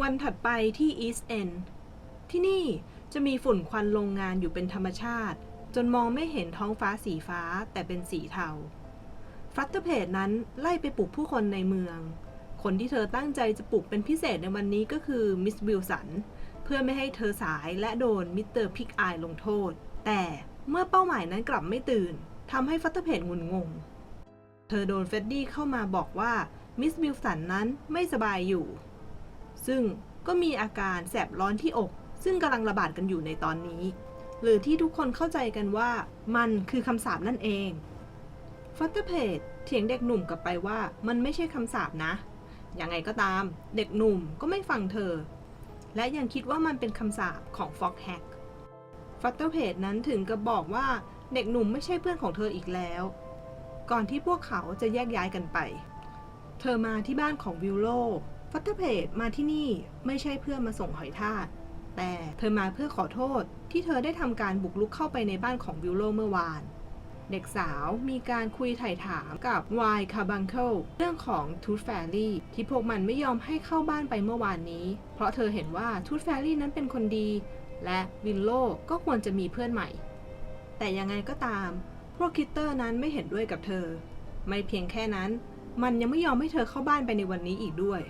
วันถัดไปที่ East End ที่นี่จะมีฝุ่นควันโรงงานอยู่เป็นธรรมชาติ จนมองไม่เห็นท้องฟ้าสีฟ้าแต่เป็นสีเทาฟัตเตอร์เพจนั้นไล่ไปปลุกผู้คนในเมือง คนที่เธอตั้งใจจะปลุกเป็นพิเศษในวันนี้ก็คือมิสวิลสันเพื่อไม่ให้เธอสายและโดนมิสเตอร์พิกอายลงโทษ แต่เมื่อเป้าหมายนั้นกลับไม่ตื่น ทำให้ฟัตเตอร์เพจงุนงง เธอโดนเฟดดี้เข้ามาบอกว่ามิสวิลสันนั้นไม่สบายอยู่ ซึ่งก็มีอาการแสบร้อนที่อก ซึ่งกำลังระบาดกันอยู่ในตอนนี้ หรือที่ทุกคนเข้าใจกันว่ามันคือคำสาปนั่นเองฟัตเตอร์เพจเถียงเด็กหนุ่มกลับไปว่ามันไม่ใช่คำสาปนะ ยังไงก็ตาม เด็กหนุ่มก็ไม่ฟังเธอ และยังคิดว่ามันเป็นคำสาปของฟ็อกแฮกฟัตเตอร์เพจนั้นถึงกับบอกว่า เด็กหนุ่มไม่ใช่เพื่อนของเธออีกแล้ว ก่อนที่พวกเขาจะแยกย้ายกันไป เธอมาที่บ้านของวิลโลฟัตเตอร์เพจมาที่นี่ไม่ใช่เพื่อมาส่งหอยทากแต่เธอมาเพื่อขอโทษที่เธอได้ทำการบุกลุกเข้าไปในบ้านของวิลโลเมื่อวาน เด็กสาวมีการคุยไถ่ถามกับวายคาบังเคิลเรื่องของทูตแฟรี่ที่พวกมันไม่ยอมให้เข้าบ้านไปเมื่อวานนี้ เพราะเธอเห็นว่าทูตแฟรี่นั้นเป็นคนดี และวิลโลก็ควรจะมีเพื่อนใหม่ แต่ยังไงก็ตาม พวกคิตเตอร์นั้นไม่เห็นด้วยกับเธอ ไม่เพียงแค่นั้น มันยังไม่ยอมให้เธอเข้าบ้านไปในวันนี้อีกด้วย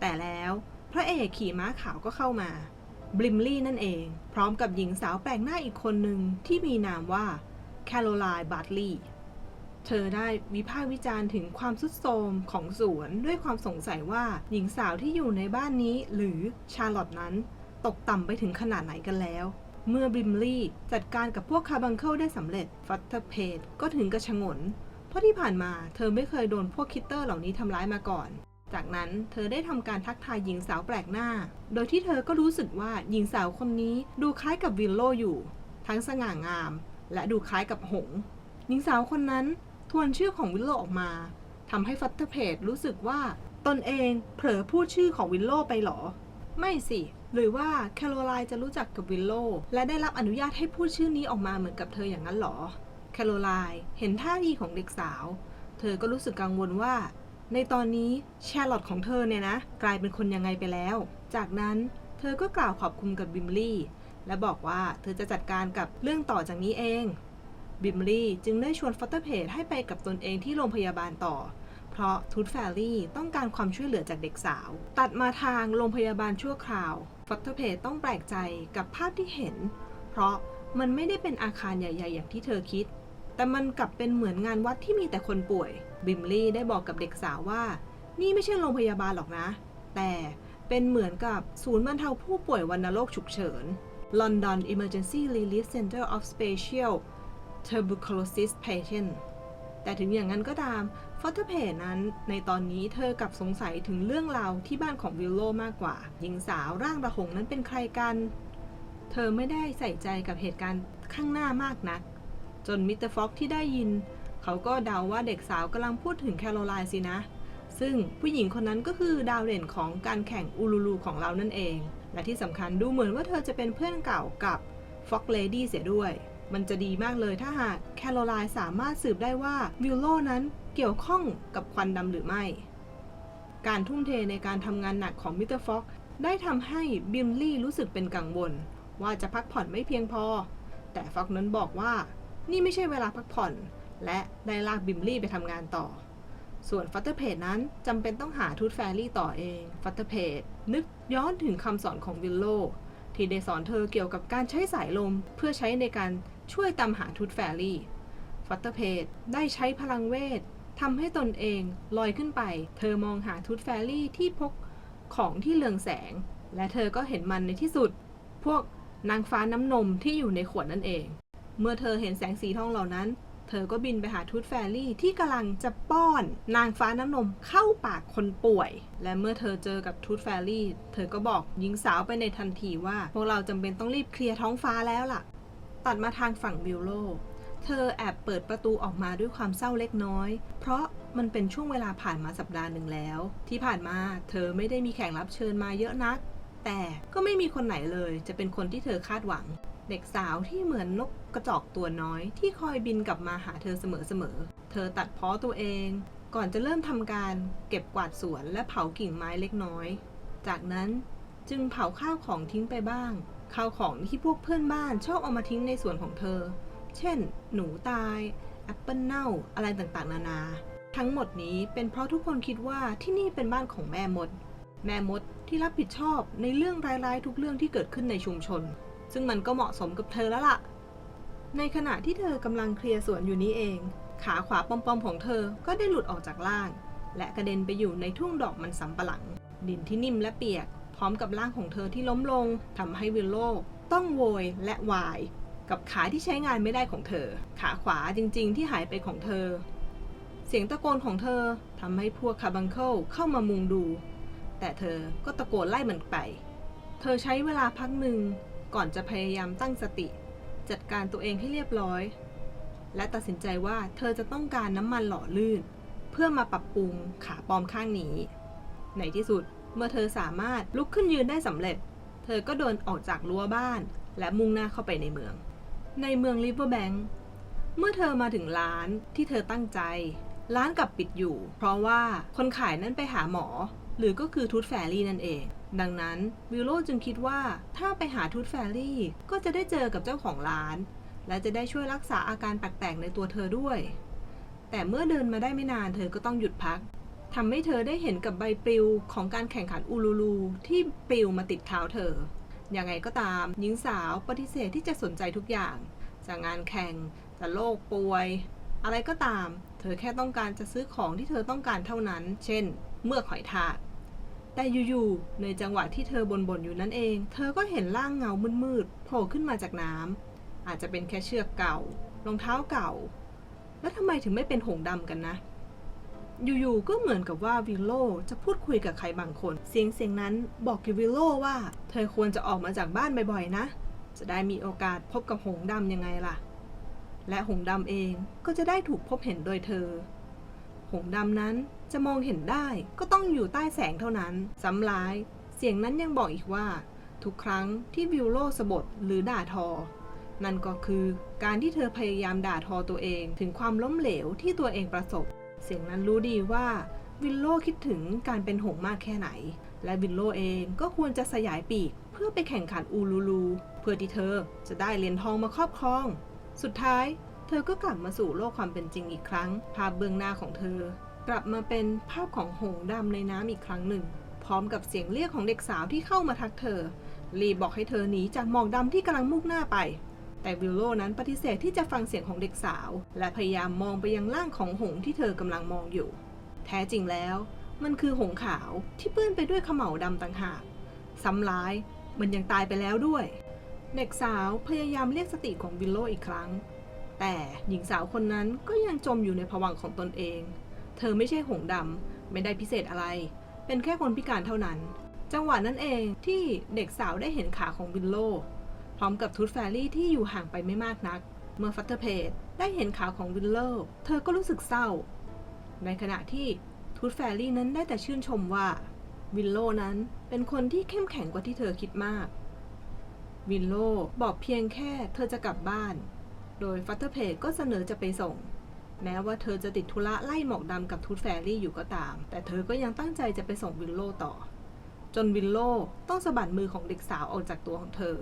แต่แล้วพระเอกขี่ม้าขาวก็เข้ามาบริมลี่นั่นเอง พร้อมกับหญิงสาวแปลกหน้าอีกคนหนึ่งที่มีนามว่าแคโรไลน์บัตลีย์เธอได้วิพากษ์วิจารณ์ถึงความสุดโทมของสวนด้วยความสงสัยว่าหญิงสาวที่อยู่ในบ้านนี้หรือชาร์ลอตนั้น ตกต่ำไปถึงขนาดไหนกันแล้ว เมื่อบิมลี่จัดการกับพวกคาบังเคิลได้สำเร็จฟัตเตอร์เพจก็ถึงกระชงน เพราะที่ผ่านมาเธอไม่เคยโดนพวกคิตเตอร์เหล่านี้ทำร้ายมาก่อน จากนั้นเธอได้ทำการทักทายหญิงสาวแปลกหน้า โดยที่เธอก็รู้สึกว่าหญิงสาวคนนี้ดูคล้ายกับวิลโลอยู่ ทั้งสง่างาม และดูคล้ายกับหง หญิงสาวคนนั้นทวนชื่อของวิลโลออกมาทำให้ฟัตเตอร์เพจรู้สึกว่าตนเองเผลอพูดชื่อของวิลโลไปหรอ ไม่สิ หรือว่าแคโรไลน์จะรู้จักกับวิลโลและได้รับอนุญาตให้พูดชื่อนี้ออกมาเหมือนกับเธออย่างนั้นหรอ แคโรไลน์เห็นท่าทีของเด็กสาว เธอก็รู้สึกกังวลว่า ในตอนนี้แชร์ลอตของเธอเนี่ยนะ กลายเป็นคนยังไงไปแล้ว จากนั้นเธอก็กล่าวขอบคุณกับบิมลี่ และบอกว่าเธอจะจัดการกับเรื่องต่อจากนี้เอง บิมลี่จึงได้ชวนฟัตเตอร์เพจให้ไปกับตนเองที่โรงพยาบาลต่อ เพราะทูตแฟรี่ต้องการความช่วยเหลือจากเด็กสาว ตัดมาทางโรงพยาบาลชั่วคราวฟัตเตอร์เพต้องแปลกใจกับภาพที่เห็น เพราะมันไม่ได้เป็นอาคารใหญ่ ๆ อย่างที่เธอคิด แต่มันกลับเป็นเหมือนงานวัดที่มีแต่คนป่วย บิมลี่ได้บอกกับเด็กสาวว่า นี่ไม่ใช่โรงพยาบาลหรอกนะ แต่เป็นเหมือนกับศูนย์บรรเทาผู้ป่วยวัณโรคฉุกเฉิน London Emergency Relief Center of Special Tuberculosis Patient แต่ถึงอย่างนั้นก็ตาม อตเตอร์เพนั้น ในตอนนี้เธอกับสงสัยถึงเรื่องราวที่บ้านของวิลโลมากกว่า หญิงสาวร่างระหงนั้นเป็นใครกัน เธอไม่ได้ใส่ใจกับเหตุการณ์ข้างหน้ามากนัก จนมิสเตอร์ฟ็อกที่ได้ยิน เขาก็เดาว่าเด็กสาวกำลังพูดถึงแคโรไลน์สินะ ซึ่งผู้หญิงคนนั้นก็คือดาวเด่นของการแข่งอูลูลูของเรานั่นเอง และที่สำคัญดูเหมือนว่าเธอจะเป็นเพื่อนเก่ากับฟ็อกเลดี้เสียด้วย มันจะดีมากเลยถ้าหากแคโรไลน์สามารถสืบได้ว่าวิลโลนั้น เกี่ยวข้องกับควันดำหรือไม่ การทุ่มเทในการทำงานหนักของมิสเตอร์ฟ็อกได้ทำให้บิมลี่รู้สึกเป็นกังวล ว่าจะพักผ่อนไม่เพียงพอ แต่ฟ็อกนั้นบอกว่า นี่ไม่ใช่เวลาพักผ่อน และได้ลากบิมลี่ไปทำงานต่อ ส่วนฟัตเตอร์เพจนั้นจำเป็นต้องหาทูตแฟรี่ต่อเองฟัตเตอร์เพจนึกย้อนถึงคำสอนของวิลโลที่ได้สอนเธอเกี่ยวกับการใช้สายลมเพื่อใช้ในการช่วยตามหาทูตแฟรี่ฟัตเตอร์เพจได้ใช้พลังเวท ทำให้ตนเองลอยขึ้นไป เธอมองหาทูตแฟรี่ที่พกของที่เรืองแสง และเธอก็เห็นมันในที่สุด พวกนางฟ้าน้ำนมที่อยู่ในขวดนั่นเอง เมื่อเธอเห็นแสงสีทองเหล่านั้น เธอก็บินไปหาทูตแฟรี่ที่กำลังจะป้อน นางฟ้าน้ำนมเข้าปากคนป่วย และเมื่อเธอเจอกับทูตแฟรี่ เธอก็บอกหญิงสาวไปในทันทีว่า พวกเราจำเป็นต้องรีบเคลียร์ท้องฟ้าแล้วล่ะ ตัดมาทางฝั่งวิลโล เธอแอบเปิดประตูออกมาด้วยความเศร้าเล็กน้อย เพราะมันเป็นช่วงเวลาผ่านมาสัปดาห์หนึ่งแล้ว ที่ผ่านมาเธอไม่ได้มีแขกรับเชิญมาเยอะนัก แต่ก็ไม่มีคนไหนเลยจะเป็นคนที่เธอคาดหวัง เด็กสาวที่เหมือนนกกระจอกตัวน้อย ที่คอยบินกลับมาหาเธอเสมอๆ เธอตัดเพ้อตัวเอง ก่อนจะเริ่มทำการเก็บกวาดสวนและเผากิ่งไม้เล็กน้อย จากนั้นจึงเผาข้าวของทิ้งไปบ้างข้าวของที่พวกเพื่อนบ้านชอบเอามาทิ้งในสวนของเธอ เช่น หนูตายแอปเปิลเน่าอะไรต่างๆ นานา ทั้งหมดนี้เป็นเพราะทุกคนคิดว่าที่นี่เป็นบ้านของแม่มด แม่มดที่รับผิดชอบในเรื่องร้ายๆ ทุกเรื่องที่เกิดขึ้นในชุมชน ซึ่งมันก็เหมาะสมกับเธอแล้วล่ะ ในขณะที่เธอกำลังเคลียร์สวนอยู่นี้เอง ขาขวาปอมๆของเธอก็ได้หลุดออกจากล่าง และกระเด็นไปอยู่ในทุ่งดอกมันสำปะหลัง ดินที่นิ่มและเปียก พร้อมกับร่างของเธอที่ล้มลงทำให้วิลโลต้องโวยและวาย กับขาที่ใช้งานไม่ได้ของเธอ ขาขวาจริงๆที่หายไปของเธอ เสียงตะโกนของเธอทำให้พวกคาบังเคิลเข้ามามุงดู แต่เธอก็ตะโกนไล่มันไป เธอใช้เวลาพักหนึ่งก่อนจะพยายามตั้งสติ จัดการตัวเองให้เรียบร้อย และตัดสินใจว่าเธอจะต้องการน้ำมันหล่อลื่น เพื่อมาปรับปรุงขาปลอมข้างนี้ ในที่สุดเมื่อเธอสามารถลุกขึ้นยืนได้สำเร็จ เธอก็เดินออกจากรั้วบ้าน และมุ่งหน้าเข้าไปในเมือง ในเมืองริเวอร์แบงค์เมื่อเธอมาถึงร้านที่เธอตั้งใจ ร้านกลับปิดอยู่ เพราะว่าคนขายนั้นไปหาหมอ หรือก็คือทูตแฟรี่นั่นเอง ดังนั้นวิลโลจึงคิดว่าถ้าไปหาทูตแฟรี่ก็จะได้เจอกับเจ้าของร้าน และจะได้ช่วยรักษาอาการแปลกๆในตัวเธอด้วย แต่เมื่อเดินมาได้ไม่นานเธอก็ต้องหยุดพักทำให้เธอได้เห็นกับใบปลิวของการแข่งขันอูลูลูที่ปลิวมาติดเท้าเธอ ยังไงก็ตาม หญิงสาวปฏิเสธที่จะสนใจทุกอย่างจะงานแข่งจะโรคป่วย อะไรก็ตาม เธอแค่ต้องการจะซื้อของที่เธอต้องการเท่านั้น เช่น เมื่อหอยทากแต่อยู่ๆ ในจังหวะที่เธอบ่นๆอยู่นั่นเอง เธอก็เห็นร่างเงามืดๆ โผล่ขึ้นมาจากน้ำอาจจะเป็นแค่เชือกเก่า รองเท้าเก่า แล้วทำไมถึงไม่เป็นหงส์ดำกันนะ อยู่ๆ ก็เหมือนกับว่าวิลโลจะพูดคุยกับใครบางคน เสียงเสียงนั้นบอกกับวิลโลว่า เธอควรจะออกมาจากบ้านบ่อยๆ นะ จะได้มีโอกาสพบกับหงดำยังไงล่ะ และหงดำเองก็จะได้ถูกพบเห็นโดยเธอ หงดำนั้นจะมองเห็นได้ก็ต้องอยู่ใต้แสงเท่านั้นซ้ำร้าย เสียงนั้นยังบอกอีกว่า ทุกครั้งที่วิลโลสะบดหรือด่าทอ นั่นก็คือการที่เธอพยายามด่าทอตัวเองถึงความล้มเหลวที่ตัวเองประสบ เสียงนั้นรู้ดีว่าวิลโลคิดถึงการเป็นหงมากแค่ไหน และวิลโลเองก็ควรจะสยายปีกเพื่อไปแข่งขันอูลูลู เพื่อที่เธอจะได้เหรียญทองมาครอบครอง สุดท้าย เธอก็กลับมาสู่โลกความเป็นจริงอีกครั้ง ภาพเบื้องหน้าของเธอ กลับมาเป็นภาพของหงดำในน้ำอีกครั้งหนึ่ง พร้อมกับเสียงเรียกของเด็กสาวที่เข้ามาทักเธอรีบบอกให้เธอหนีจากหมอกดำที่กำลังมุ่งหน้าไป แต่วิลโลนั้นปฏิเสธที่จะฟังเสียงของเด็กสาว และพยายามมองไปยังร่างของหงส์ที่เธอกำลังมองอยู่ แท้จริงแล้ว มันคือหงส์ขาวที่เปื้อนไปด้วยเขม่าดำต่างหากซ้ำร้าย มันยังตายไปแล้วด้วย เด็กสาวพยายามเรียกสติของวิลโลอีกครั้ง แต่หญิงสาวคนนั้นก็ยังจมอยู่ในภวังของตนเอง เธอไม่ใช่หงส์ดำไม่ได้พิเศษอะไร เป็นแค่คนพิการเท่านั้น จังหวะนั้นเองที่เด็กสาวได้เห็นขาของวิลโล พร้อมกับทูตแฟรี่ที่อยู่ห่างไปไม่มากนัก เมื่อฟัตเตอร์เพจได้เห็นข่าวของวิลโลเธอก็รู้สึกเศร้า ในขณะที่ทูตแฟรี่นั้นได้แต่ชื่นชมว่าวิลโลนั้นเป็นคนที่เข้มแข็งกว่าที่เธอคิดมาก วิลโลบอกเพียงแค่เธอจะกลับบ้าน โดยฟัตเตอร์เพจก็เสนอจะไปส่ง แม้ว่าเธอจะติดธุระไล่หมอกดำกับทูตแฟรี่อยู่ก็ตาม แต่เธอก็ยังตั้งใจจะไปส่งวิลโลต่อ จนวิลโลต้องสะบัดมือของเด็กสาวออกจากตัวของเธอ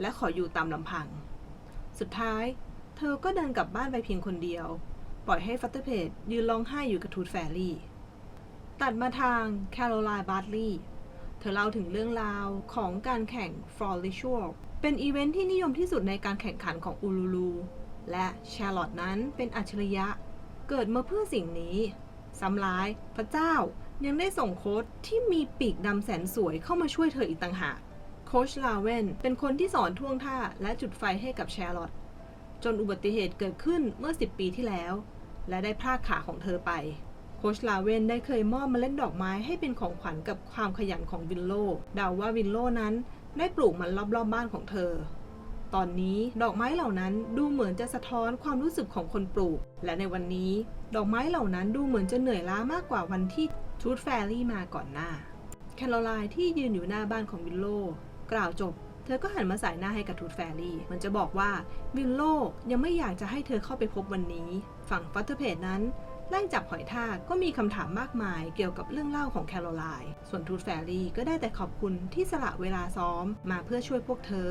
และขออยู่ตามลำพัง สุดท้าย เธอก็เดินกลับบ้านไปเพียงคนเดียว ปล่อยให้ฟัตเตอร์เพจยืนร้องไห้อยู่กับทูตแฟรี่ ตัดมาทางแคโรไลน์บาร์ตลีย์เธอเล่าถึงเรื่องราวของการแข่งฟลอริชัวเป็นอีเวนท์ที่นิยมที่สุดในการแข่งขันของอูลูลู และแชร์ลอตนั้นเป็นอัจฉริยะ เกิดมาเพื่อสิ่งนี้ซ้ำร้าย พระเจ้ายังได้ส่งโค้ชที่มีปีกดำแสนสวยเข้ามาช่วยเธออีกต่างหาก โคชลาเวนเป็นคนที่สอนท่วงท่าและจุดไฟให้กับแชร์ลอตจนอุบัติเหตุเกิดขึ้นเมื่อ 10 ปีที่แล้ว และได้พรากขาของเธอไป โคชลาเวนได้เคยมอบเมล็ดดอกไม้ให้เป็นของขวัญกับความขยันของวินโลเดาว่าวินโลนั้นได้ปลูกมันรอบๆบบ้านของเธอ ตอนนี้ดอกไม้เหล่านั้นดูเหมือนจะสะท้อนความรู้สึกของคนปลูก และในวันนี้ ดอกไม้เหล่านั้นดูเหมือนจะเหนื่อยล้ามากกว่าวันที่ทูตแฟรี่มาก่อนหน้า แคโรไลน์ที่ยืนอยู่หน้าบ้านของวินโล กล่าวจบ เธอก็หันมาสายหน้าให้กับทูตแฟรี่มันจะบอกว่าวิลโลยังไม่อยากจะให้เธอเข้าไปพบวันนี้ ฝั่งฟัตเตอร์เพจนั้นไล่จับหอยทากก็มีคำถามมากมายเกี่ยวกับเรื่องเล่าของแคโรไลน์ส่วนทูตแฟรี่ก็ได้แต่ขอบคุณที่สละเวลาซ้อมมาเพื่อช่วยพวกเธอ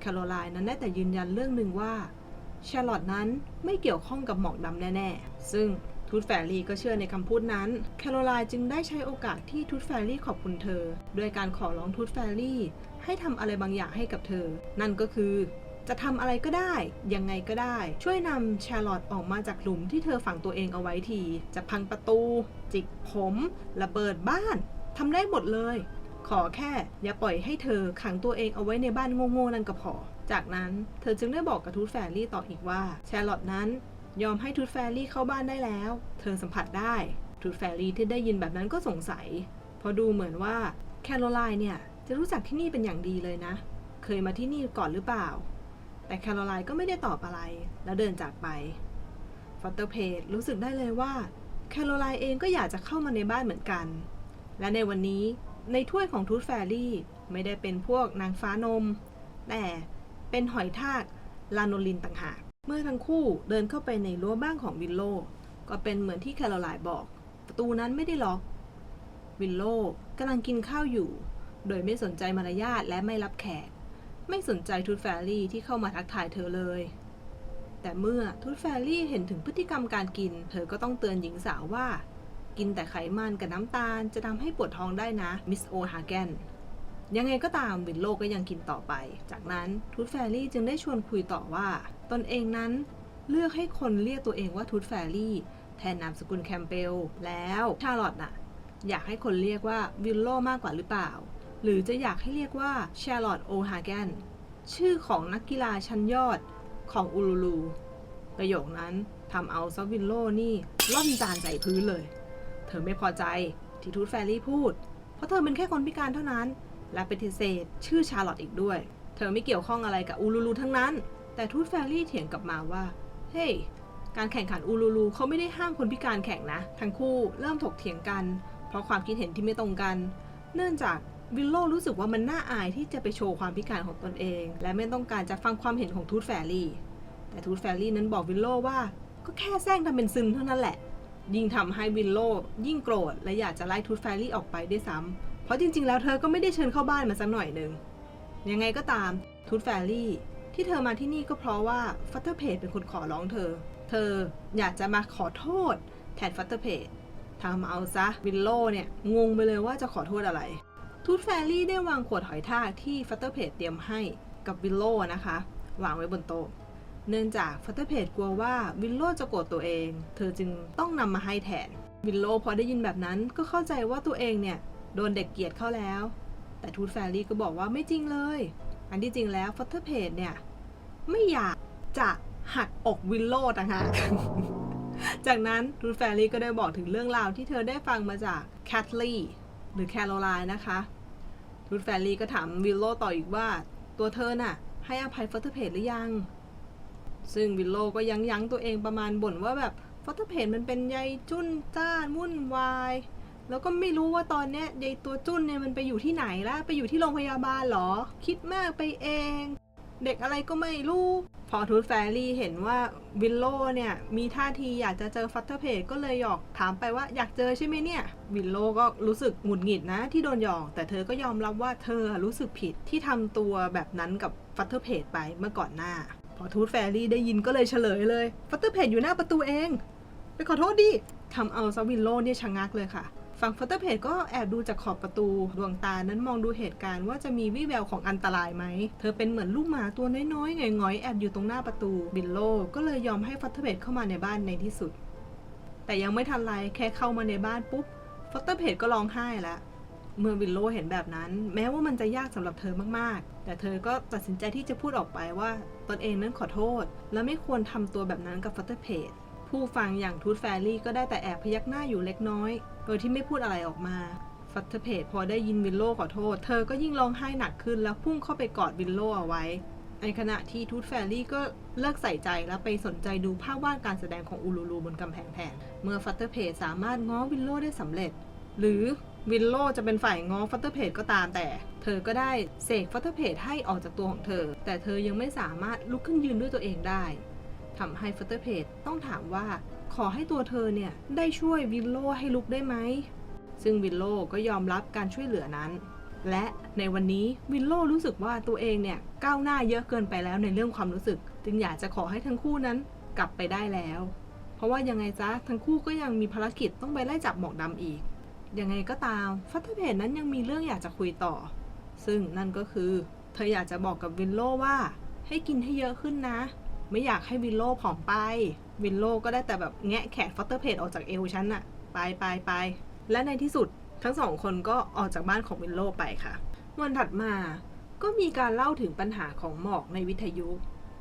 แคโรไลน์นั้นได้แต่ยืนยันเรื่องหนึ่งว่าชาร์ลอตนั้นไม่เกี่ยวข้องกับหมอกดำแน่ ๆ ซึ่ง ทูตแฟรี่ก็เชื่อในคำพูดนั้น แคโรไลน์จึงได้ใช้โอกาสที่ทูตแฟรี่ขอบคุณเธอ ด้วยการขอร้องทูตแฟรี่ให้ทำอะไรบางอย่างให้กับเธอ นั่นก็คือจะทำอะไรก็ได้ ยังไงก็ได้ ช่วยนำชาร์ลอตออกมาจากหลุมที่เธอฝังตัวเองเอาไว้ที จะพังประตู จิกผม ระเบิดบ้านทำได้หมดเลย ขอแค่ อย่าปล่อยให้เธอขังตัวเองเอาไว้ในบ้านโง่ๆนั่นก็พอ จากนั้นเธอจึงได้บอกกับทูตแฟรี่ต่ออีกว่าแชร์ลอตนั้น ยอมให้ทูตแฟรี่เข้าบ้านได้แล้ว เธอสัมผัสได้ทูตแฟรี่ที่ได้ยินแบบนั้นก็สงสัย เพราะดูเหมือนว่าแคโรไลน์เนี่ยจะรู้จักที่นี่เป็นอย่างดีเลยนะ เคยมาที่นี่ก่อนหรือเปล่า แต่แคโรไลน์ก็ไม่ได้ตอบอะไร แล้วเดินจากไปฟัตเตอร์เพจรู้สึกได้เลยว่าแคโรไลน์เองก็อยากจะเข้ามาในบ้านเหมือนกัน และในวันนี้ในถ้วยของทูตแฟรี่ไม่ได้เป็นพวกนางฟ้านม แต่เป็นหอยทากลาโนลินต่างหาก เมื่อทั้งคู่เดินเข้าไปในรั้วบ้านของวิลโล ก็เป็นเหมือนที่แคโรไลน์บอก ประตูนั้นไม่ได้ล็อก วิลโลกำลังกินข้าวอยู่ โดยไม่สนใจมารยาทและไม่รับแขก ไม่สนใจทูตแฟรี่ที่เข้ามาทักทายเธอเลย แต่เมื่อทูตแฟรี่เห็นถึงพฤติกรรมการกิน เธอก็ต้องเตือนหญิงสาวว่า กินแต่ไขมันกับน้ำตาลจะทำให้ปวดท้องได้นะมิสโอฮาแกนยังไงก็ตามวินโลก็ยังกินต่อไป จากนั้นทูตแฟรี่จึงได้ชวนคุยต่อว่า ตนเองนั้นเลือกให้คนเรียกตัวเองว่าทูตแฟรี่แทนนามสกุลแคมเปลแล้วชาร์ลอตน่ะ อยากให้คนเรียกว่าวิลโลมากกว่าหรือเปล่า หรือจะอยากให้เรียกว่าชาร์ลอตโอฮาแกนชื่อของนักกีฬาชั้นยอดของอูลูลูประโยคนั้นทำเอาซอฟวินโลนี่ล่อนจานใส่พื้นเลย เธอไม่พอใจที่ทูตแฟรี่พูด เพราะเธอเป็นแค่คนพิการเท่านั้น และเปฏิเสธชื่อชาร์ลอตอีกด้วย เธอไม่เกี่ยวข้องอะไรกับอูลูลูทั้งนั้น แต่ทูตแฟรี่เถียงกลับมาว่า เฮ้ hey, การแข่งขันอูลูลูเขาไม่ได้ห้ามคนพิการแข่งนะ ทั้งคู่เริ่มถกเถียงกัน เพราะความคิดเห็นที่ไม่ตรงกัน เนื่องจากวิลโลรู้สึกว่ามันน่าอายที่จะไปโชว์ความพิการของตนเอง และไม่ต้องการจะฟังความเห็นของทูตแฟรี่ แต่ทูตแฟรี่นั้นบอกวิลโลว่า ก็แค่แซงทำเป็นซึนเท่านั้นแหละ ยิ่งทำให้วินโลยิ่งโกรธและอยากจะไล่ทูตแฟรี่ออกไปด้วยซ้ำเพราะจริงๆ แล้วเธอก็ไม่ได้เชิญเข้าบ้านมาสักหน่อยหนึ่งยังไงก็ตามทูตแฟรี่ ที่เธอมาที่นี่ก็เพราะว่าฟัตเตอร์เพจเป็นคนขอร้องเธอ เธออยากจะมาขอโทษแทนฟัตเตอร์เพจทำเอาซะวินโลเนี่ยงงไปเลยว่าจะขอโทษอะไร ทูตแฟรี่ได้วางขวดหอยทากที่ฟัตเตอร์เพจเตรียมให้กับวินโลนะคะ วางไว้บนโต๊ะ เนื่องจากฟัตเตอร์เพจกลัวว่าวิลโลจะโกรธตัวเอง เธอจึงต้องนำมาให้แทน วิลโลพอได้ยินแบบนั้นก็เข้าใจว่าตัวเองเนี่ยโดนเด็กเกลียดเข้าแล้ว แต่ทูตแฟรี่ก็บอกว่าไม่จริงเลย อันที่จริงแล้วฟัตเตอร์เพจเนี่ย ไม่อยากจะหักอกวิลโลต่างหากจากนั้นทูตแฟรี่ก็ได้บอกถึงเรื่องราวที่เธอได้ฟังมาจากแคทลีหรือแคโรไลน์นะคะทูตแฟรี่ก็ถามวิลโลต่ออีกว่า ตัวเธอน่ะ ให้อภัยฟัตเตอร์เพจหรือยัง ซึ่งวิลโลก็ยั้งยั้งตัวเองประมาณบ่นว่าแบบฟอตเตอร์เพจมันเป็นยายจุ้นจ้านวุ่นวาย แล้วก็ไม่รู้ว่าตอนเนี้ยยายตัวจุ้นเนี่ยมันไปอยู่ที่ไหนแล้วไปอยู่ที่โรงพยาบาลเหรอ คิดมากไปเอง เด็กอะไรก็ไม่รู้ พอทูตแฟรี่เห็นว่าวิลโลเนี่ย มีท่าทีอยากจะเจอฟัตเตอร์เพจก็เลยหยอกถามไปว่าอยากเจอใช่ไหมเนี่ย วิลโลก็รู้สึกหงุดหงิดนะที่โดนหยอก แต่เธอก็ยอมรับว่าเธอรู้สึกผิดที่ทำตัวแบบนั้นกับฟัตเตอร์เพจไปเมื่อก่อนหน้า พอทูตแฟรี่ได้ยินก็เลยเฉลยเลยฟัตเตอร์เพจอยู่หน้าประตูเอง ไปขอโทษดิทำเอาซาวินโลเนี่ยชะงักเลยค่ะ ฝั่งฟัตเตอร์เพจก็แอบดูจากขอบประตู ดวงตานั้นมองดูเหตุการณ์ว่าจะมีวี่แววของอันตรายไหม เธอเป็นเหมือนลูกหมาตัวน้อยๆหงอยๆแอบอยู่ตรงหน้าประตู บิลโลก็เลยยอมให้ฟัตเตอร์เพจเข้ามาในบ้านในที่สุด แต่ยังไม่ทันไรแค่เข้ามาในบ้านปุ๊บฟัตเตอร์เพจก็ร้องไห้ล้วเมื่อวิลโลเห็นแบบนั้น แม้ว่ามันจะยากสำหรับเธอมากๆ แต่เธอก็ตัดสินใจที่จะพูดออกไปว่าตนเองนั้นขอโทษ และไม่ควรทำตัวแบบนั้นกับฟัตเตอร์เพจผู้ฟังอย่างทูตแฟรี่ก็ได้แต่แอบพยักหน้าอยู่เล็กน้อย โดยที่ไม่พูดอะไรออกมาฟัตเตอร์เพจพอได้ยินวิลโลขอโทษ เธอก็ยิ่งร้องไห้หนักขึ้นแล้วพุ่งเข้าไปกอดวิลโลเอาไว้ ในขณะที่ทูตแฟรี่ก็เลิกใส่ใจแล้วไปสนใจดูภาพวาดการแสดงของอูลูลูบนกำแพงแผ่นเมื่อฟัตเตอร์เพจสามารถง้อวิลโลได้สำเร็จ หรือวินโลจะเป็นฝ่ายง้อฟัตเตอร์เพจก็ตามแต่ เธอก็ได้เสกฟัตเตอร์เพจให้ออกจากตัวของเธอ แต่เธอยังไม่สามารถลุกขึ้นยืนด้วยตัวเองได้ทำให้ฟัตเตอร์เพจต้องถามว่า ขอให้ตัวเธอเนี่ยได้ช่วยวินโลให้ลุกได้ไหม ซึ่งวินโลก็ยอมรับการช่วยเหลือนั้น และในวันนี้วินโลรู้สึกว่าตัวเองเนี่ยก้าวหน้าเยอะเกินไปแล้วในเรื่องความรู้สึก จึงอยากจะขอให้ทั้งคู่นั้นกลับไปได้แล้ว เพราะว่ายังไงจ๊ะทั้งคู่ก็ยังมีภารกิจต้องไปไล่จับหมอกดำอีก ยังไงก็ตามฟัตเตอร์เพจนั้นยังมีเรื่องอยากจะคุยต่อ ซึ่งนั่นก็คือ เธออยากจะบอกกับวินโลว่า ให้กินให้เยอะขึ้นนะ ไม่อยากให้วินโลผอมไป วินโลก็ได้แต่แบบแงะแขนฟัตเตอร์เพจออกจากเอวฉันน่ะไปไปไป และในที่สุดทั้งสองคนก็ออกจากบ้านของวินโลไปค่ะ วันถัดมาก็มีการเล่าถึงปัญหาของหมอกในวิทยุ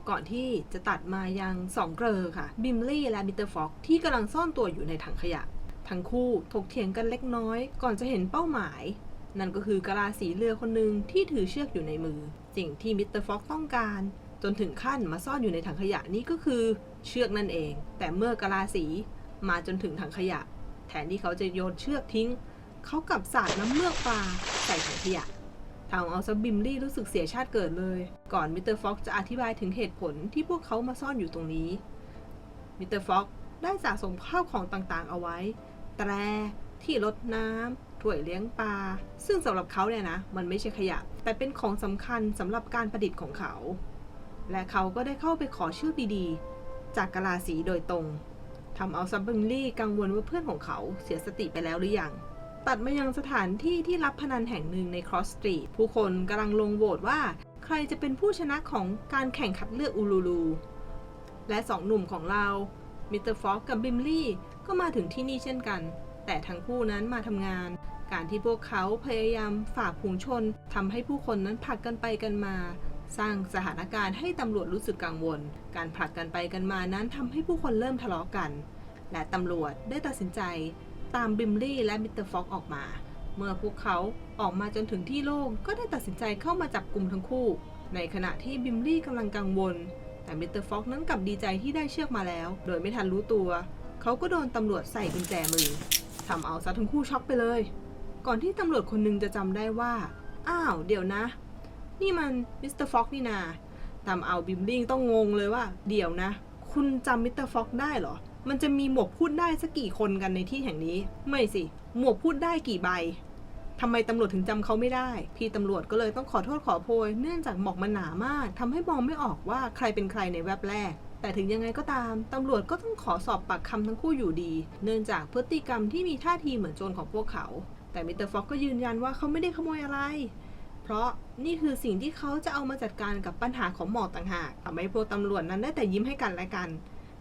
ก่อนที่จะตัดมายังสองเกลอค่ะบิมลี่และมิสเตอร์ฟ็อกที่กำลังซ่อนตัวอยู่ในถังขยะ ทั้งคู่ถกเถียงกันเล็กน้อย ก่อนจะเห็นเป้าหมาย นั่นก็คือกะลาสีเรือคนหนึ่งที่ถือเชือกอยู่ในมือ สิ่งที่มิสเตอร์ฟ็อกต้องการ จนถึงขั้นมาซ่อนอยู่ในถังขยะนี่ก็คือเชือกนั่นเอง แต่เมื่อกะลาสีมาจนถึงถังขยะ แทนที่เขาจะโยนเชือกทิ้ง เขากลับสาดน้ำเมือกปลาใส่ถังขยะทำเอาซบิมลี่รู้สึกเสียชาติเกิดเลย ก่อนมิสเตอร์ฟ็อกจะอธิบายถึงเหตุผลที่พวกเขามาซ่อนอยู่ตรงนี้ มิสเตอร์ฟ็อกได้สะสมข้าวของต่างๆ เอาไว้ แตร ที่รดน้ำถ้วยเลี้ยงปลา ซึ่งสำหรับเขาเนี่ยนะ มันไม่ใช่ขยะ แต่เป็นของสำคัญสำหรับการประดิษฐ์ของเขา และเขาก็ได้เข้าไปขอชื่อดีๆ จากกะลาสีโดยตรงทำเอาซับบิมลี่กังวลว่าเพื่อนของเขาเสียสติไปแล้วหรือยัง ตัดมายังสถานที่ที่รับพนันแห่งหนึ่งในครอสสตรีทผู้คนกำลังลงโหวตว่าใครจะเป็นผู้ชนะของการแข่งขัดเลือกอูลูลู และสองหนุ่มของเรามิสเตอร์ฟ็อกกับบิมลี่ก็มาถึงที่นี่เช่นกัน แต่ทั้งคู่นั้นมาทำงาน การที่พวกเขาพยายามฝ่าฝูงชนทำให้ผู้คนนั้นผลักกันไปกันมา สร้างสถานการณ์ให้ตำรวจรู้สึกกังวล การผลักกันไปกันมานั้นทำให้ผู้คนเริ่มทะเลาะกัน และตำรวจได้ตัดสินใจตามบิมลี่และมิสเตอร์ฟ็อกออกมา เมื่อพวกเขาออกมาจนถึงที่โล่งก็ได้ตัดสินใจเข้ามาจับกลุ่มทั้งคู่ ในขณะที่บิมลี่กำลังกังวล แต่มิสเตอร์ฟ็อกนั้นกลับดีใจที่ได้เชือกมาแล้ว โดยไม่ทันรู้ตัว เขาก็โดนตำรวจใส่กุญแจมือทำเอาซะทั้งคู่ช็อกไปเลย ก่อนที่ตำรวจคนหนึงจะจำได้ว่า อ้าว เดี๋ยวนะ นี่มันมิสเตอร์ฟ็อกนี่นาทำเอาบิมลี่ต้องงงเลยว่า เดี๋ยวนะ คุณจำมิสเตอร์ฟ็อกได้เหรอ มันจะมีหมวกพูดได้สักกี่คนกันในที่แห่งนี้ ไม่สิ หมวกพูดได้กี่ใบทำไมตำรวจถึงจำเขาไม่ได้ พี่ตำรวจก็เลยต้องขอโทษขอโพย เนื่องจากหมอกมันหนามากทำให้มองไม่ออกว่าใครเป็นใครในแว็บแรก แต่ถึงยังไงก็ตาม ตำรวจก็ต้องขอสอบปากคำทั้งคู่อยู่ดี เนื่องจากพฤติกรรมที่มีท่าทีเหมือนโจรของพวกเขา แต่มิสเตอร์ฟ็อกก็ยืนยันว่าเขาไม่ได้ขโมยอะไร เพราะนี่คือสิ่งที่เขาจะเอามาจัดการกับปัญหาของหมอกต่างหากทำให้พวกตำรวจนั้นได้แต่ยิ้มให้กันและกัน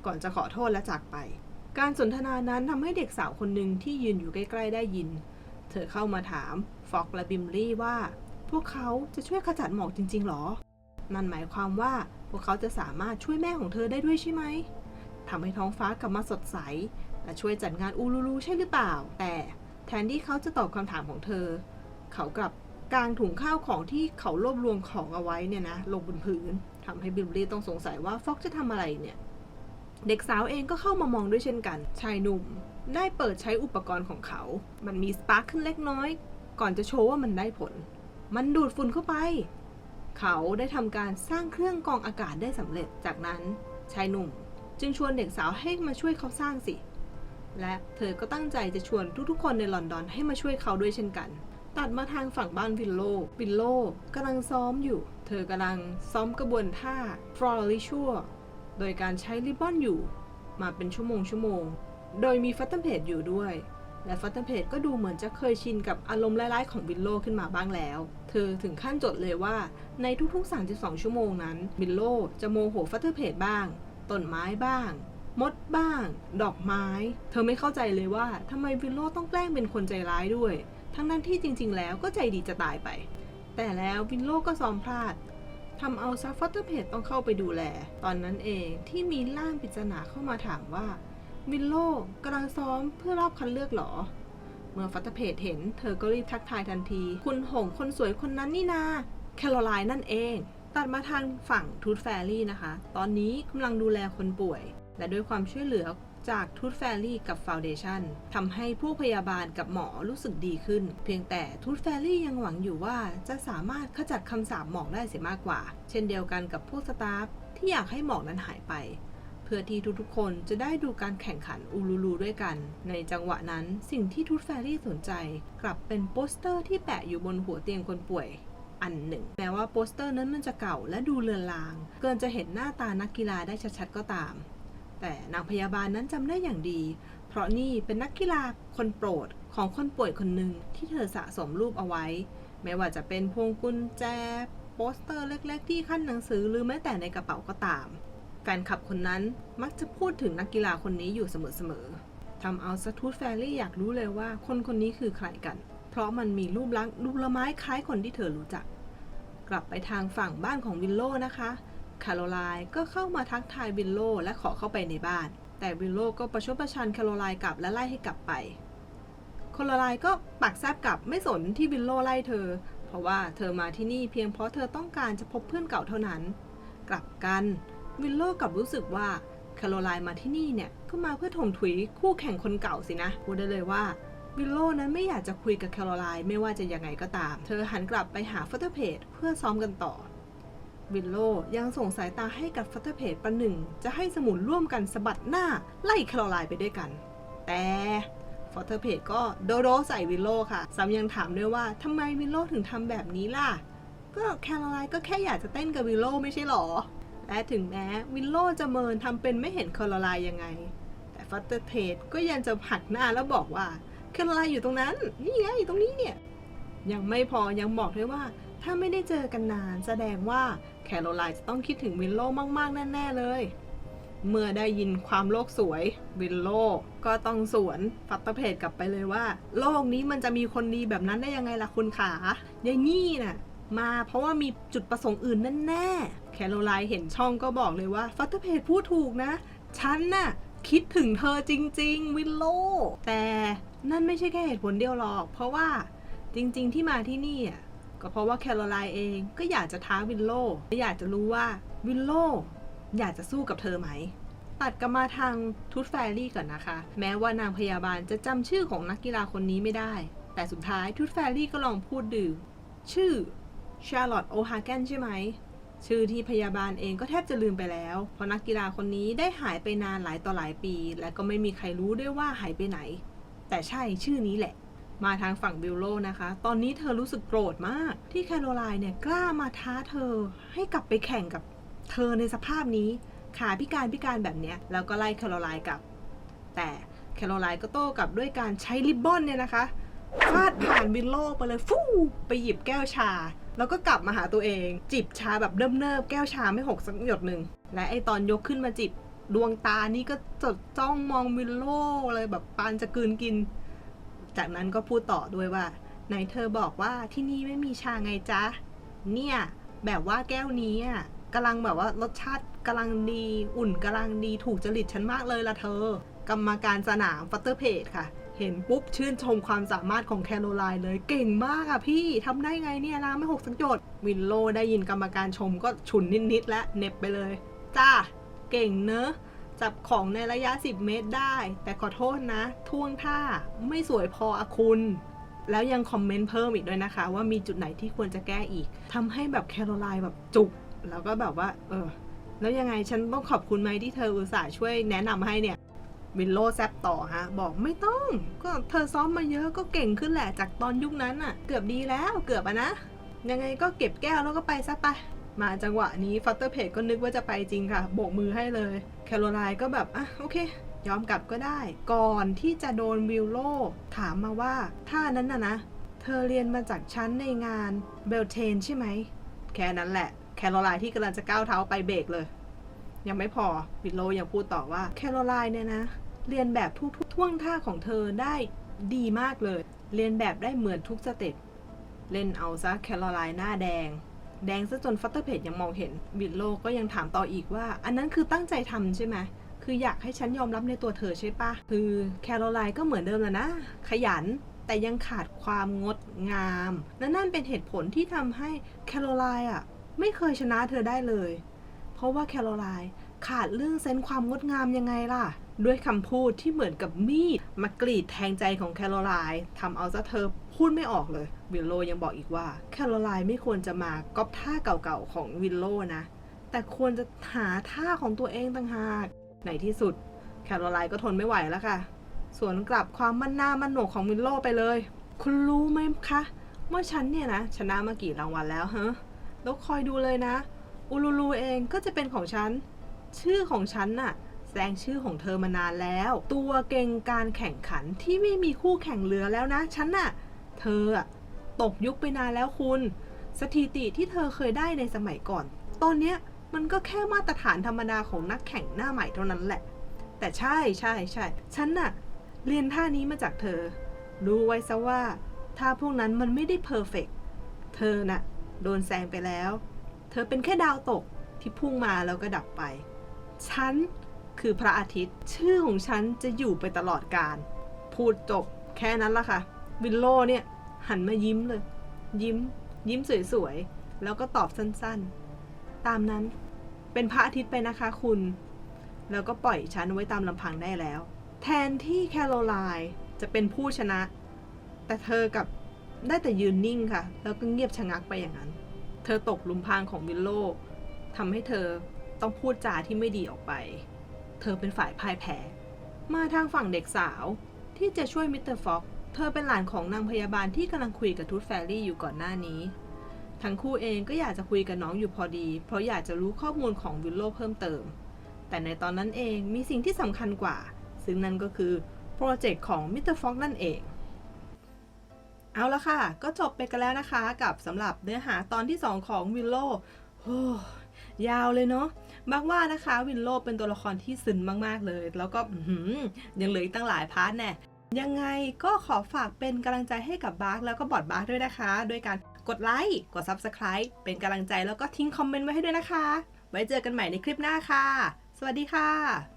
ก่อนจะขอโทษและจากไป การสนทนานั้นทำให้เด็กสาวคนหนึ่งที่ยืนอยู่ใกล้ๆได้ยิน เธอเข้ามาถามฟอกและบิมลี่ว่า พวกเขาจะช่วยขจัดหมอกจริงๆหรอ นั่นหมายความว่าพวกเขาจะสามารถช่วยแม่ของเธอได้ด้วยใช่ไหมทำให้ท้องฟ้ากลับมาสดใสและช่วยจัดงานอูลูลูใช่หรือเปล่า แต่แทนที่เขาจะตอบคำถามของเธอ เขากลับ กางถุงข้าวของที่เขารวบรวมของเอาไว้เนี่ยนะลงบนพื้นทำให้บิมลี่ต้องสงสัยว่าฟ็อกจะทำอะไรเนี่ย เด็กสาวเองก็เข้ามามองด้วยเช่นกัน ชายหนุ่มได้เปิดใช้อุปกรณ์ของเขา มันมีสปาร์คขึ้นเล็กน้อย ก่อนจะโชว์ว่ามันได้ผล มันดูดฝุ่นเข้าไป เขาได้ทำการสร้างเครื่องกรองอากาศได้สำเร็จ จากนั้นชายหนุ่มจึงชวนเด็กสาวให้มาช่วยเขาสร้างสิ และเธอก็ตั้งใจจะชวนทุกๆ คนในลอนดอนให้มาช่วยเขาด้วยเช่นกัน ตัดมาทางฝั่งบ้านวิลโลวิลโลกำลังซ้อมอยู่ เธอกำลังซ้อมกระบวนท่าฟลอริชัวโดยการใช้ริบบอนอยู่ มาเป็นชั่วโมงชั่วโมง โดยมีฟัตเตอร์เพจอยู่ด้วย และฟัตเตอร์เพจก็ดูเหมือนจะเคยชินกับอารมณ์ร้ายๆของวิลโลขึ้นมาบ้างแล้ว เธอถึงขั้นจดเลยว่าในทุกๆ 32 ชั่วโมงนั้นวิลโลจะโมโหฟัตเตอร์เพจบ้างต้นไม้บ้างมดบ้าง ดอกไม้ เธอไม่เข้าใจเลยว่าทำไมวิลโลต้องแกล้งเป็นคนใจร้ายด้วย ทั้งนั้นที่จริง ๆ แล้วก็ใจดีจะตายไป แต่แล้ววิลโลก็ซ้อมพลาดทำเอาซัฟฟัตเตอร์เพจต้องเข้าไปดูแล ตอนนั้นเองที่มีล่ามปริศนาเข้ามาถามว่าวิลโลกำลังซ้อมเพื่อรอบคัดเลือกหรอ เมื่อฟัตเตอร์เพจเห็น เธอก็รีบทักทายทันที คุณหงคนสวยคนนั้นนี่นาแคโรไลน์นั่นเอง ตัดมาทางฝั่งทูตแฟรี่นะคะ ตอนนี้กำลังดูแลคนป่วย และด้วยความช่วยเหลือ จากทูตแฟรี่กับฟาวเดชันทำให้ผู้พยาบาลกับหมอรู้สึกดีขึ้น เพียงแต่ทูตแฟรี่ยังหวังอยู่ว่าจะสามารถขจัดคำสาปหมอกได้เสียมากกว่า เช่นเดียวกันกับพวกสตาฟที่อยากให้หมอกนั้นหายไป เพื่อที่ทุกๆคนจะได้ดูการแข่งขันอูลูลูด้วยกัน ในจังหวะนั้นสิ่งที่ทูตแฟรี่สนใจ กลับเป็นโปสเตอร์ที่แปะอยู่บนหัวเตียงคนป่วยอันหนึ่งแม้ว่าโปสเตอร์นั้นมันจะเก่าและดูเลือนลาง เกินจะเห็นหน้าตานักกีฬาได้ชัดๆก็ตาม แต่นางพยาบาลนั้นจำได้อย่างดี เพราะนี่เป็นนักกีฬาคนโปรดของคนป่วยคนหนึ่งที่เธอสะสมรูปเอาไว้ ไม่ว่าจะเป็นพวงกุญแจ โปสเตอร์เล็ก ๆ ที่ขั้นหนังสือหรือแม้แต่ในกระเป๋าก็ตาม แฟนคลับคนนั้นมักจะพูดถึงนักกีฬาคนนี้อยู่เสมอๆทำเอาสตูดแฟรี่อยากรู้เลยว่าคนคนนี้คือใครกัน เพราะมันมีรูปลักษณ์รูปละไม้คล้ายคนที่เธอรู้จัก กลับไปทางฝั่งบ้านของวิลโลนะคะ คาโรไลน์ก็เข้ามาทักทายวิลโลและขอเข้าไปในบ้าน แต่วิลโลก็ประชดประชันคาโรไลน์กลับและไล่ให้กลับไปคาโรไลน์ก็ปักแซบกลับไม่สนที่วิลโลไล่เธอ เพราะว่าเธอมาที่นี่เพียงเพราะเธอต้องการจะพบเพื่อนเก่าเท่านั้น กลับกันวิลโลกลับรู้สึกว่าคาโรไลน์มาที่นี่เนี่ยก็มาเพื่อถมถุยคู่แข่งคนเก่าสินะพูดได้เลยว่าวิลโลนั้นไม่อยากจะคุยกับแคโรไลน์ไม่ว่าจะยังไงก็ตาม เธอหันกลับไปหาฟัตเตอร์เพจเพื่อซ้อมกันต่อ วิลโลยังส่งสายตาให้กับฟัตเตอร์เพจประหนึ่ง จะให้สมุนร่วมกันสะบัดหน้าไล่แคโรไลไปด้วยกัน แต่ฟัตเตอร์เพจก็โดโดใส่วิลโลค่ะซ้ำยังถามด้วยว่าทำไมวิลโลถึงทำแบบนี้ล่ะ ก็แคโรไลก็แค่อยากจะเต้นกับวิลโลไม่ใช่หรอ และถึงแม้วิลโลจะเมินทำเป็นไม่เห็นแคโรไลยังไง แต่ฟัตเตอร์เพจก็ยังจะหักหน้าแล้วบอกว่าแคโรไลอยู่ตรงนั้น นี่ไงอยู่ตรงนี้เนี่ย ยังไม่พอยังบอกด้วยว่าถ้าไม่ได้เจอกันนานแสดงว่า แคโรไลน์จะต้องคิดถึงวิลโลมาก ๆ แน่ ๆ เลย เมื่อได้ยินความโลกสวย วิลโลก็ต้องสวนฟัตเตอร์เพจกลับไปเลยว่า โลกนี้มันจะมีคนดีแบบนั้นได้ยังไงล่ะคุณขายายนี่น่ะมาเพราะว่ามีจุดประสงค์อื่นแน่ๆแคโรไลน์เห็นช่องก็บอกเลยว่าฟัตเตอร์เพจพูดถูกนะ ฉันน่ะคิดถึงเธอจริง ๆ วิลโล แต่นั่นไม่ใช่แค่เหตุผลเดียวหรอก เพราะว่าจริง ๆ ที่มาที่นี่อะ ก็เพราะว่าแคโรไลน์เองก็อยากจะท้าวิลโลและอยากจะรู้ว่าวิลโลอยากจะสู้กับเธอไหม ตัดกลับมาทางทูตแฟรี่ก่อนนะคะ แม้ว่านางพยาบาลจะจำชื่อของนักกีฬาคนนี้ไม่ได้ แต่สุดท้ายทูตแฟรี่ก็ลองพูดดื่มชื่อชาร์ลอตโอฮาแกนใช่ไหม ชื่อที่พยาบาลเองก็แทบจะลืมไปแล้ว เพราะนักกีฬาคนนี้ได้หายไปนานหลายต่อหลายปี และก็ไม่มีใครรู้ด้วยว่าหายไปไหน แต่ใช่ชื่อนี้แหละ มาทางฝั่งบิลโลนะคะ ตอนนี้เธอรู้สึกโกรธมาก ที่แคโรไลน์เนี่ยกล้ามาท้าเธอให้กลับไปแข่งกับเธอในสภาพนี้ ขาพิการพิการแบบเนี้ยแล้วก็ไล่แคโรไลน์กลับ แต่แคโรไลน์ก็โต้กลับด้วยการใช้ริบบอนเนี่ยนะคะฟาดผ่านวิลโลไปเลยฟู่ไปหยิบแก้วชา แล้วก็กลับมาหาตัวเอง จิบชาแบบเนิบๆแก้วชาไม่หกสักหยดหนึ่งและไอตอนยกขึ้นมาจิบดวงตานี่ก็จดจ้องมองวิลโลเลยแบบปานจะกืนกิน จากนั้นก็พูดต่อด้วยว่าไหนเธอบอกว่าที่นี่ไม่มีชาไงจ๊ะ เนี่ย แบบว่าแก้วนี้อะกำลังแบบว่ารสชาติกำลังดีอุ่นกำลังดีถูกจริตฉันมากเลยละเธอ กรรมการสนามฟัตเตอร์เพจค่ะ เห็นปุ๊บชื่นชมความสามารถของแคโรไลน์เลยเก่งมากอะพี่ทำได้ไงเนี่ยน้ำไม่หกสักหยดวินโลได้ยินกรรมการชมก็ฉุนนิดๆและเน็บไปเลย จ้า เก่งเนอะ จับของในระยะ 10 เมตรได้ แต่ขอโทษนะ ท่วงท่าไม่สวยพออะคุณ แล้วยังคอมเมนต์เพิ่มอีกด้วยนะคะ ว่ามีจุดไหนที่ควรจะแก้อีกทำให้แบบแคโรไลน์แบบจุก แล้วก็แบบว่า เออ แล้วยังไงฉันต้องขอบคุณไหมที่เธออุตส่าห์ช่วยแนะนำให้เนี่ยวินโลแซบต่อฮะ บอกไม่ต้อง ก็เธอซ้อมมาเยอะก็เก่งขึ้นแหละจากตอนยุคนั้นอะเกือบดีแล้วเกือบอะนะ ยังไงก็เก็บแก้วแล้วก็ไปซะไป มาจังหวะนี้ฟัตเตอร์เพจก็นึกว่าจะไปจริงค่ะ โบกมือให้เลย แคโรไลน์ก็แบบ อะ โอเค ยอมกลับก็ได้ ก่อนที่จะโดนวิลโล ถามมาว่า ท่านั้นน่ะนะ เธอเรียนมาจากชั้นในงานเบลเทนใช่ไหม แค่นั้นแหละ แคโรไลน์ที่กำลังจะก้าวเท้าไปเบรกเลย ยังไม่พอวิลโลยังพูดต่อว่าแคโรไลน์เนี่ยนะ เรียนแบบทุกๆท่วงท่าของเธอได้ดีมากเลย เรียนแบบได้เหมือนทุกสเต็ปเล่นเอาซะแคโรไลน์หน้าแดง แดงซะจนฟัตเตอร์เพจยังมองเห็นวิลโลก็ยังถามต่ออีกว่า อันนั้นคือตั้งใจทำใช่ไหมคืออยากให้ฉันยอมรับในตัวเธอใช่ปะคือแคโรไลน์ก็เหมือนเดิมแหละนะ ขยันแต่ยังขาดความงดงามและนั่นเป็นเหตุผลที่ทำให้แคโรไลน์อะไม่เคยชนะเธอได้เลย เพราะว่าแคโรไลน์ขาดเรื่องเซนส์ความงดงามยังไงล่ะ ด้วยคำพูดที่เหมือนกับมีดมากรีดแทงใจของแคโรไลน์ทำเอาซะเธอ พูดไม่ออกเลย วิลโลยังบอกอีกว่าแคโรไลน์ไม่ควรจะมาก๊อปท่าเก่าๆของวิลโลนะ แต่ควรจะหาท่าของตัวเองต่างหากในที่สุดแคโรไลน์ก็ทนไม่ไหวแล้วค่ะ สวนกลับความมั่นหน้ามั่นโหนกของวิลโลไปเลย คุณรู้ไหมคะว่าฉันเนี่ยนะ ชนะมากี่รางวัลแล้วฮะแล้วคอยดูเลยนะ อูลูลูเองก็จะเป็นของฉัน ชื่อของฉันน่ะแซงชื่อของเธอมานานแล้ว ตัวเก่งการแข่งขันที่ไม่มีคู่แข่งเหลือแล้วนะ ฉันน่ะ เธออะตกยุคไปนานแล้วคุณ สถิติที่เธอเคยได้ในสมัยก่อน ตอนเนี้ยมันก็แค่มาตรฐานธรรมดาของนักแข่งหน้าใหม่เท่านั้นแหละ แต่ใช่ใช่ใช่ฉันน่ะ เรียนท่านี้มาจากเธอ รู้ไว้ซะว่าท่าพวกนั้นมันไม่ได้เพอร์เฟกเธอน่ะ โดนแซงไปแล้ว เธอเป็นแค่ดาวตกที่พุ่งมาแล้วก็ดับไป ฉันคือพระอาทิตย์ ชื่อของฉันจะอยู่ไปตลอดกาลพูดจบแค่นั้นละค่ะ วิลโลเนี่ย หันมายิ้มเลย ยิ้ม ยิ้มสวยๆ แล้วก็ตอบสั้นๆ ตามนั้นเป็นพระอาทิตย์ไปนะคะคุณ แล้วก็ปล่อยฉันไว้ตามลำพังได้แล้ว แทนที่แคโรไลน์จะเป็นผู้ชนะ แต่เธอกับได้แต่ยืนนิ่งค่ะ แล้วก็เงียบชะงักไปอย่างนั้น เธอตกลุมพรางของวิลโลทำให้เธอต้องพูดจาที่ไม่ดีออกไป เธอเป็นฝ่ายพ่ายแพ้ มาทางฝั่งเด็กสาวที่จะช่วยมิสเตอร์ฟ็อก เธอเป็นหลานของนางพยาบาลที่กำลังคุยกับทูตแฟรี่อยู่ก่อนหน้านี้ ทั้งคู่เองก็อยากจะคุยกับน้องอยู่พอดี เพราะอยากจะรู้ข้อมูลของวิลโลเพิ่มเติม แต่ในตอนนั้นเองมีสิ่งที่สำคัญกว่า ซึ่งนั่นก็คือโปรเจกต์ของมิสเตอร์ฟ็อกนั่นเอง เอาละค่ะ ก็จบไปกันแล้วนะคะกับสำหรับเนื้อหาตอนที่ 2 ของวิลโลโยาวเลยเนาะบักว่านะคะ วิลโลเป็นตัวละครที่ซึนมาก ๆ เลย แล้วก็ยังเหลืออีกตั้งหลายพาร์ทแน่ ยังไงก็ขอฝากเป็นกำลังใจให้กับบาร์กแล้วก็บอดบาร์กด้วยนะคะ ด้วยการกดไลค์กด Subscribe เป็นกำลังใจแล้วก็ทิ้งคอมเมนต์ไว้ให้ด้วยนะคะ ไว้เจอกันใหม่ในคลิปหน้าค่ะ สวัสดีค่ะ